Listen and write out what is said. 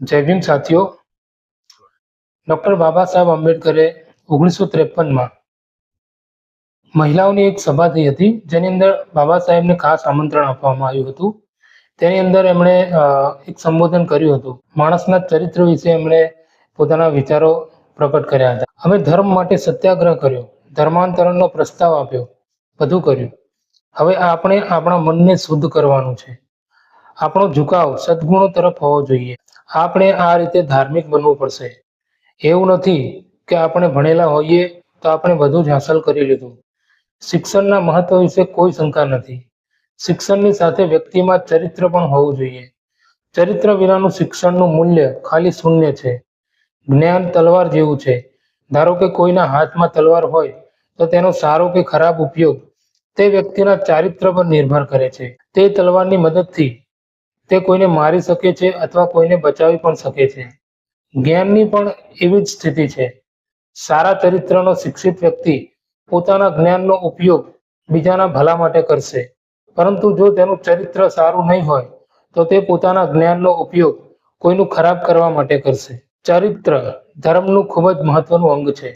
જય ભીમ સાથીઓ. ડૉક્ટર બાબા સાહેબ આંબેડકરે ઓગણીસો ત્રેપનમાં મહિલાઓની એક સભા થઈ હતી, જેની અંદર બાબા સાહેબને ખાસ આમંત્રણ આપવામાં આવ્યું હતું. તેની અંદર એમણે એક સંબોધન કર્યું હતું. માણસના ચરિત્ર વિશે એમણે પોતાના વિચારો પ્રકટ કર્યા હતા. અમે ધર્મ માટે સત્યાગ્રહ કર્યો, ધર્માંતરણનો પ્રસ્તાવ આપ્યો, બધું કર્યું. હવે આપણે આપણા મનને શુદ્ધ કરવાનું છે. આપણો ઝુકાવ સદગુણો તરફ હોવો જોઈએ. આપણે આ રીતે ધાર્મિક બનવું પડશે. એવું નથી કે આપણે ભણેલા હોઈએ તો આપણે બધું જ હાંસલ કરી લીધું. શિક્ષણના મહત્વ વિશે કોઈ શંકા નથી. શિક્ષણની સાથે વ્યક્તિમાં ચરિત્ર પણ હોવું જોઈએ. ચરિત્ર વિનાનું શિક્ષણનું મૂલ્ય ખાલી શૂન્ય છે. જ્ઞાન તલવાર જેવું છે. ધારો કે કોઈના હાથમાં તલવાર હોય તો તેનો સારો કે ખરાબ ઉપયોગ તે વ્યક્તિના ચારિત્ર પર નિર્ભર કરે છે. તે તલવારની મદદથી તે કોઈને મારી શકે છે અથવા કોઈને બચાવી પણ શકે છે. જ્ઞાનની પણ એવી જ સ્થિતિ છે. સારા ચરિત્રનો શિક્ષિત વ્યક્તિ પોતાના જ્ઞાનનો ઉપયોગ બીજાના ભલા માટે કરશે. પરંતુ જો તેનું ચરિત્ર સારું નહીં હોય, તો તે પોતાના જ્ઞાનનો ઉપયોગ કોઈનું ખરાબ કરવા માટે કરશે. ચરિત્ર ધર્મનું ખૂબ જ મહત્વનું અંગ છે.